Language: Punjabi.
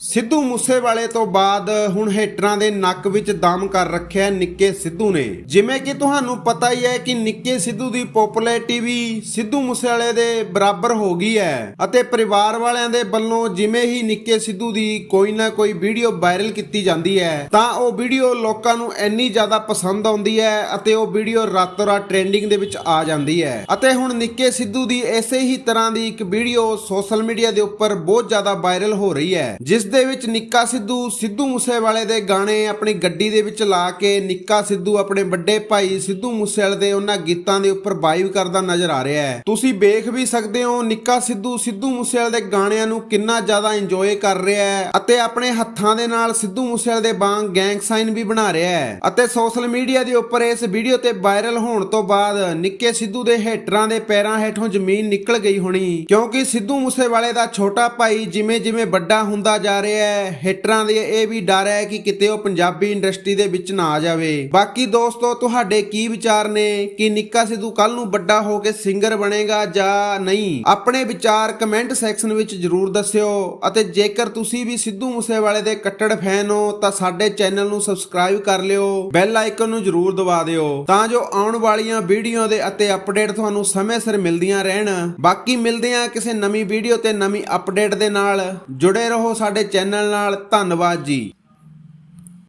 ਸਿੱਧੂ ਮੂਸੇਵਾਲੇ ਤੋਂ ਬਾਅਦ ਹੁਣ ਹੇਟਰਾਂ ਦੇ ਨੱਕ ਵਿੱਚ ਦਮ ਕਰ ਰੱਖਿਆ ਨਿੱਕੇ ਸਿੱਧੂ ਨੇ। ਜਿਵੇਂ ਕਿ ਤੁਹਾਨੂੰ ਪਤਾ ਹੀ ਹੈ ਕਿ ਨਿੱਕੇ ਸਿੱਧੂ ਦੀ ਪਪੂਲੈਰਿਟੀ ਵੀ ਸਿੱਧੂ ਮੂਸੇਵਾਲੇ ਦੇ ਬਰਾਬਰ ਹੋ ਗਈ ਹੈ ਅਤੇ ਪਰਿਵਾਰ ਵਾਲਿਆਂ ਦੇ ਵੱਲੋਂ ਜਿਵੇਂ ਹੀ ਨਿੱਕੇ ਸਿੱਧੂ ਦੀ ਕੋਈ ਨਾ ਕੋਈ ਵੀਡੀਓ ਵਾਇਰਲ ਕੀਤੀ ਜਾਂਦੀ ਹੈ, ਤਾਂ ਉਹ ਵੀਡੀਓ ਲੋਕਾਂ ਨੂੰ ਇੰਨੀ ਜ਼ਿਆਦਾ ਪਸੰਦ ਆਉਂਦੀ ਹੈ ਅਤੇ ਉਹ ਵੀਡੀਓ ਰਾਤੋਂ ਰਾਤ ਟ੍ਰੈਂਡਿੰਗ ਦੇ ਵਿੱਚ ਆ ਜਾਂਦੀ ਹੈ। ਅਤੇ ਹੁਣ ਨਿੱਕੇ ਸਿੱਧੂ ਦੀ ਐਸੇ ਹੀ ਤਰ੍ਹਾਂ ਦੀ ਇੱਕ ਵੀਡੀਓ ਸੋਸ਼ਲ ਮੀਡੀਆ ਦੇ ਉੱਪਰ ਬਹੁਤ ਜ਼ਿਆਦਾ ਵਾਇਰਲ ਹੋ ਰਹੀ ਹੈ, ਜਿਸ ਦੇ ਵਿੱਚ ਨਿੱਕਾ ਸਿੱਧੂ ਸਿੱਧੂ ਮੂਸੇਵਾਲੇ ਦੇ ਗਾਣੇ ਆਪਣੀ ਗੱਡੀ ਦੇ ਵਿੱਚ ਲਾ ਕੇ ਨਿੱਕਾ ਸਿੱਧੂ ਆਪਣੇ ਵੱਡੇ ਭਾਈ ਸਿੱਧੂ ਮੂਸੇਵਾਲੇ ਦੇ ਉਹਨਾਂ ਗੀਤਾਂ ਦੇ ਉੱਪਰ ਵਾਈਵ ਕਰਦਾ ਨਜ਼ਰ ਆ ਰਿਹਾ ਹੈ। ਤੁਸੀਂ ਵੇਖ ਵੀ ਸਕਦੇ ਹੋ ਨਿੱਕਾ ਸਿੱਧੂ ਸਿੱਧੂ ਮੂਸੇਵਾਲੇ ਦੇ ਗਾਣਿਆਂ ਨੂੰ ਕਿੰਨਾ ਜ਼ਿਆਦਾ ਇੰਜੋਏ ਕਰ ਰਿਹਾ ਹੈ ਅਤੇ ਆਪਣੇ ਹੱਥਾਂ ਦੇ ਨਾਲ ਸਿੱਧੂ ਮੂਸੇਵਾਲੇ ਦੇ ਵਾਂਗ ਗੈਂਗ ਸਾਈਨ ਵੀ ਬਣਾ ਰਿਹਾ ਹੈ। ਅਤੇ ਸੋਸ਼ਲ ਮੀਡੀਆ ਦੇ ਉੱਪਰ ਇਸ ਵੀਡੀਓ ਤੇ ਵਾਇਰਲ ਹੋਣ ਤੋਂ ਬਾਅਦ ਨਿੱਕੇ ਸਿੱਧੂ ਦੇ ਹੇਟਰਾਂ ਦੇ ਪੈਰਾਂ ਹੇਠੋਂ ਜ਼ਮੀਨ ਨਿਕਲ ਗਈ ਹੋਣੀ। ਕਿਉਂਕਿ ਸਿੱਧੂ ਮੂਸੇਵਾਲੇ ਦਾ ਛੋਟਾ ਭਾਈ ਜਿਵੇਂ ਜਿਵੇਂ ਵੱਡਾ ਹੁੰਦਾ ਜਾ ਰਿਹਾ ਹੈ। ਹੇਟਰਾਂ ਦੇ ਇਹ ਵੀ ਡਰ ਹੈ ਕਿ ਕਿਤੇ ਉਹ ਪੰਜਾਬੀ ਇੰਡਸਟਰੀ ਦੇ ਵਿੱਚ ਨਾ ਆ ਜਾਵੇ। ਬਾਕੀ ਦੋਸਤੋ, ਤੁਹਾਡੇ ਕੀ ਵਿਚਾਰ ਨੇ? ਕਿ ਨਿੱਕਾ ਸਿੱਧੂ ਕੱਲ ਨੂੰ ਵੱਡਾ ਹੋ ਕੇ ਸਿੰਗਰ ਬਣੇਗਾ ਜਾਂ ਨਹੀਂ? ਆਪਣੇ ਵਿਚਾਰ ਕਮੈਂਟ ਸੈਕਸ਼ਨ ਵਿੱਚ ਜਰੂਰ ਦੱਸਿਓ। ਅਤੇ ਜੇਕਰ ਤੁਸੀਂ ਵੀ ਸਿੱਧੂ ਮੂਸੇਵਾਲੇ ਦੇ ਕੱਟੜ ਫੈਨ ਹੋ, ਤਾਂ ਸਾਡੇ ਚੈਨਲ ਨੂੰ ਸਬਸਕ੍ਰਾਈਬ ਕਰ ਲਿਓ। ਬੈਲ ਆਈਕਨ ਨੂੰ ਜਰੂਰ ਦਬਾ ਦਿਓ। ਤਾਂ ਜੋ ਆਉਣ ਵਾਲੀਆਂ ਵੀਡੀਓ ਦੇ ਅਤੇ ਅਪਡੇਟ ਤੁਹਾਨੂੰ ਸਮੇਂ ਸਿਰ ਮਿਲਦੀਆਂ ਰਹਿਣ। ਬਾਕੀ ਮਿਲਦੇ ਆ ਕਿਸੇ ਨਵੀਂ ਵੀਡੀਓ ਤੇ ਨਵੀਂ ਅਪਡੇਟ ਦੇ ਨਾਲ। ਜੁੜੇ ਰਹੋ ਸਾਡੇ ਚੈਨਲ ਨਾਲ ਧੰਨਵਾਦ ਜੀ।